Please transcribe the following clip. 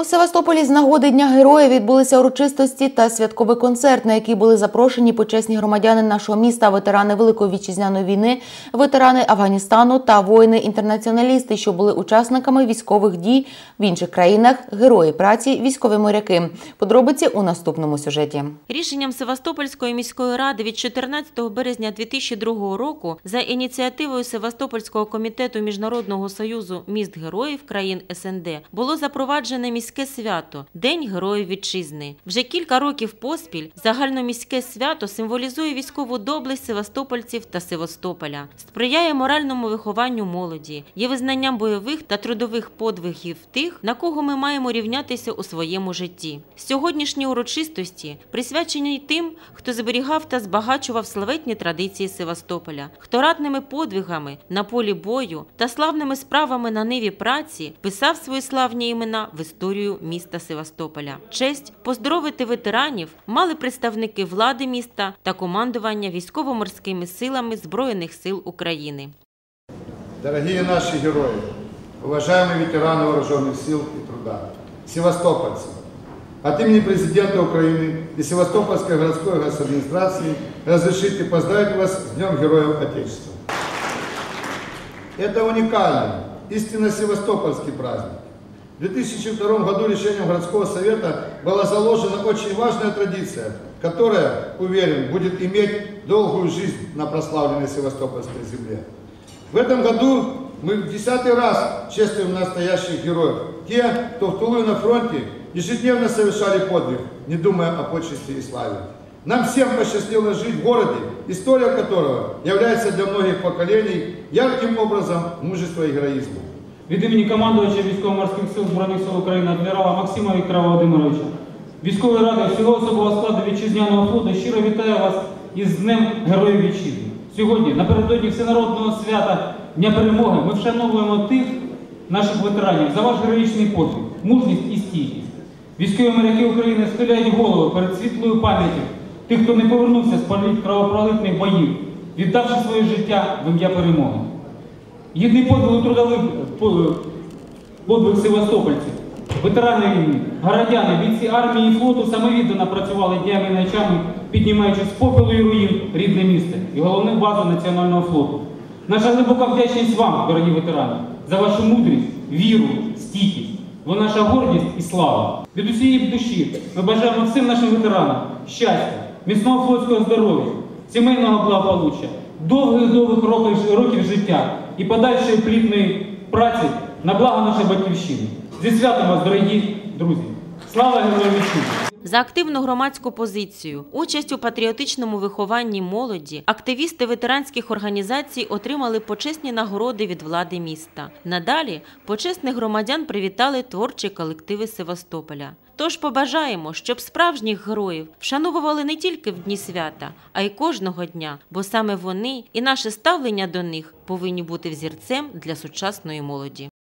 У Севастополі з нагоди Дня Героїв відбулися урочистості та святковий концерт, на який були запрошені почесні громадяни нашого міста, ветерани Великої вітчизняної війни, ветерани Афганістану та воїни-інтернаціоналісти, що були учасниками військових дій в інших країнах, герої праці, військові моряки. Подробиці у наступному сюжеті. Рішенням Севастопольської міської ради від 14 березня 2002 року за ініціативою Севастопольського комітету Міжнародного союзу міст героїв країн СНД було запроваджене міське свято День Героїв Вітчизни. Вже кілька років поспіль загальноміське свято символізує військову доблесть севастопольців та Севастополя, сприяє моральному вихованню молоді, є визнанням бойових та трудових подвигів тих, на кого ми маємо рівнятися у своєму житті. Сьогоднішні урочистості присвячені тим, хто зберігав та збагачував славетні традиції Севастополя, хто ратними подвигами на полі бою та славними справами на ниві праці писав свої славні імена в історію міста Севастополя. Честь поздоровити ветеранів мали представники влади міста та командування військово-морськими силами Збройних сил України. Дорогие наши герои, уважаемые ветераны вооруженных сил и труда, севастопольцы, от имени президента Украины и Севастопольской городской госадминистрации разрешите поздравить вас с Днем Героев Отечества. Это уникальный, истинно севастопольский праздник. В 2002 году решением городского совета была заложена очень важная традиция, которая, уверен, будет иметь долгую жизнь на прославленной Севастопольской земле. В этом году мы в десятый раз чествуем настоящих героев. Те, кто в тылу и на фронте ежедневно совершали подвиг, не думая о почести и славе. Нам всем посчастливилось жить в городе, история которого является для многих поколений ярким образом мужества и героизма. Від імені командувача військово-морських сил Збройних сил України адмірала Максима Віктора Володимировича, військової ради всього особового складу вітчизняного флоту щиро вітаю вас із Днем Героїв Вітчизни. Сьогодні, напередодні всенародного свята Дня Перемоги, ми вшановуємо тих наших ветеранів за ваш героїчний подвиг, мужність і стійкість. Військові моряки України схиляють голови перед світлою пам'яттю тих, хто не повернувся з політ кровопролитних боїв, віддавши своє життя в ім'я перемоги. Єдний подвиг трудових подвиг севастопольців, ветерани війни, городяни, бійці армії і флоту самовіддано працювали днями і ночами, піднімаючи з попелу і руїн рідне місце і головну базу національного флоту. Наша глибока вдячність вам, дорогі ветерани, за вашу мудрість, віру, стійкість. Ви наша гордість і слава. Від усієї душі ми бажаємо всім нашим ветеранам щастя, міцного флотського здоров'я, сімейного благополуччя, довгих-довгих років життя і подальшої плідної праці на благо нашої батьківщини. Зі святом вас, дорогі друзі! Слава Героям Вітчизни! За активну громадську позицію, участь у патріотичному вихованні молоді, активісти ветеранських організацій отримали почесні нагороди від влади міста. Надалі почесних громадян привітали творчі колективи Севастополя. Тож побажаємо, щоб справжніх героїв вшановували не тільки в дні свята, а й кожного дня, бо саме вони і наше ставлення до них повинні бути взірцем для сучасної молоді.